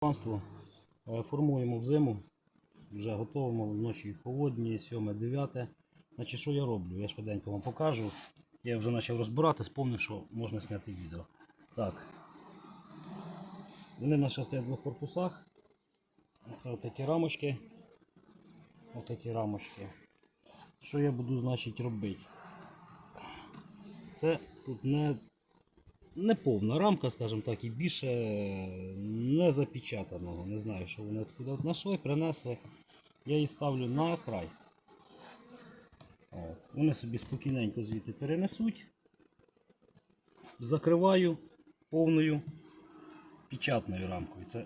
Панство е, формуємо в зиму, вже готовимо, вночі холодні, 7-9. Значить, що я роблю? Я швиденько вам покажу. Я вже почав розбирати, спомнив, що можна зняти відео. Так. Вони в нас стоять в двох корпусах. Це отакі рамочки. Отакі рамочки. Що я буду, значить, робити? Це тут не не повна рамка, скажімо так, і більше не запечатаного. Не знаю, що вони откуда знайшли, принесли. Я її ставлю на край. От. Вони собі спокійненько звідти перенесуть. Закриваю повною печатною рамкою. Це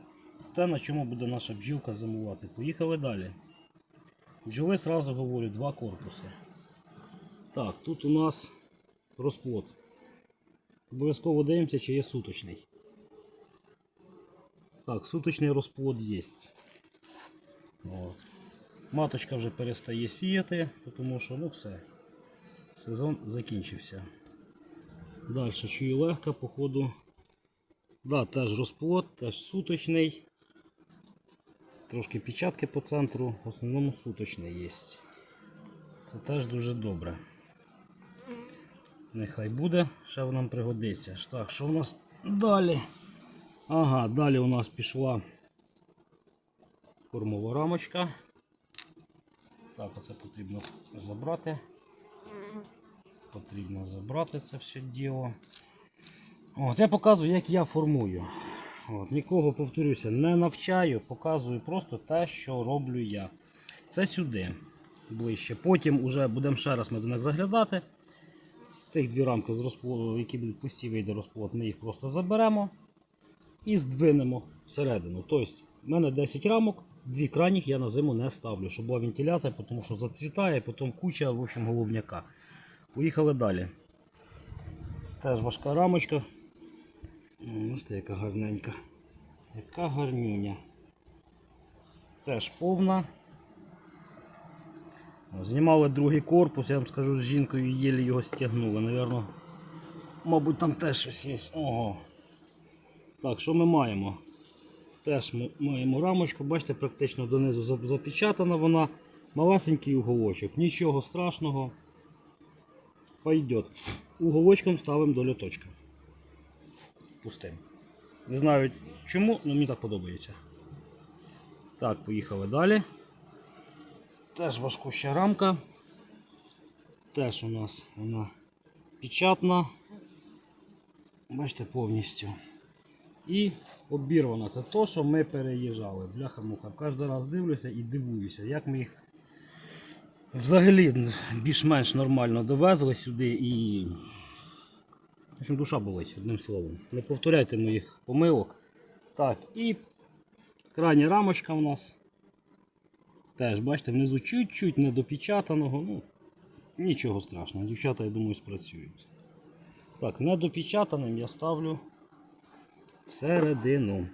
те, на чому буде наша бджілка зимувати. Поїхали далі. Бджоли, сразу говорю, два корпуси. Так, тут у нас розплод. Обов'язково дивимося, чи є суточний. Так, суточний розплод є. Маточка вже перестає сіяти, тому що ну все. Сезон закінчився. Далі чую легка, походу. Да, теж розплод, теж суточний. Трошки печатки по центру, в основному суточний є. Це теж дуже добре. Нехай буде, ще нам пригодиться. Так, що у нас далі? Ага, далі у нас пішла кормова рамочка. Так, оце потрібно забрати. Потрібно забрати це все діло. От, я показую, як я формую. От, нікого, повторюся, не навчаю, показую просто те, що роблю я. Це сюди ближче. Потім уже будемо ще раз ми до них заглядати. Цих дві рамки з розплоду, які будуть пусті, вийде розплод, ми їх просто заберемо і здвинемо всередину. Тобто, в мене 10 рамок, дві крайніх я на зиму не ставлю, щоб була вентиляція, тому що зацвітає, потім куча в общем, головняка. Поїхали далі. Теж важка рамочка. Ось яка гарненька. Яка гарнюня. Теж повна. Знімали другий корпус, я вам скажу, з жінкою єлі його стягнули. Навірно, мабуть, там теж щось є. Ого. Так, що ми маємо? Теж ми маємо рамочку, бачите, практично донизу запечатана вона. Малесенький уголочок, нічого страшного. Пойдет. Уголочком ставимо до льоточка. Пустим. Не знаю чому, але мені так подобається. Так, поїхали далі. Теж важкуща рамка. Теж у нас вона печатна. Бачите, повністю. І обірвана. Це то, що ми переїжджали. Бляха-муха. Кожен раз дивлюся і дивуюся, як ми їх взагалі більш-менш нормально довезли сюди і. В общем, душа болить, одним словом. Не повторяйте моїх помилок. Так, і крайня рамочка у нас. Теж, бачите, внизу чуть-чуть недопечатаного. Ну, нічого страшного, дівчата, я думаю, спрацюють. Так, недопечатаним я ставлю всередину.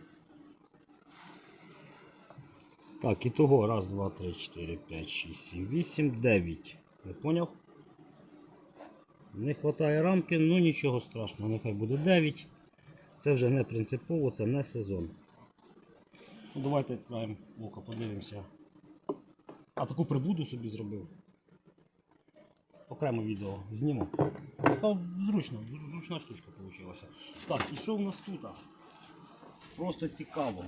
Так, і того. Раз, два, три, чотири, п'ять, шість, сім, вісім, дев'ять. Не поняв? Не вистачає рамки, ну нічого страшного, нехай буде 9. Це вже не принципово, це не сезон. Ну, давайте краєм ока подивимося. А таку прибуду собі зробив. Окремо відео зніму. Зручно, зручна штучка вийшла. Так, і що в нас тут? Просто цікаво.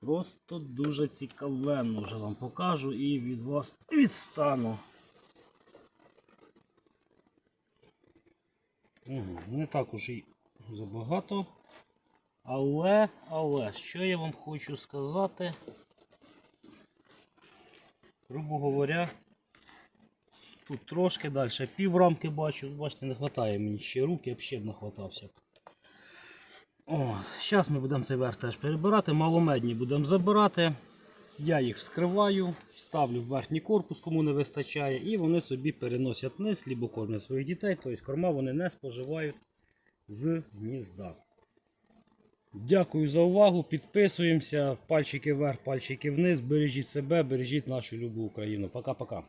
Просто дуже цікавенно вже вам покажу і від вас відстану. Угу, не так уж і забагато. Але, але, що я вам хочу сказати? Грубо говоря, тут трошки далі пів рамки бачу, бачите, не вистачає мені ще руки, я б нахватався. От, Зараз ми будемо цей верх теж перебирати, маломедні будемо забирати. Я їх вскриваю, ставлю в верхній корпус, кому не вистачає, і вони собі переносять вниз, лібо кормлять своїх дітей, тобто корма вони не споживають з гнізда. Дякую за увагу. Підписуємося. Пальчики вверх, пальчики вниз. Бережіть себе, бережіть нашу любу Україну. Пока-пока.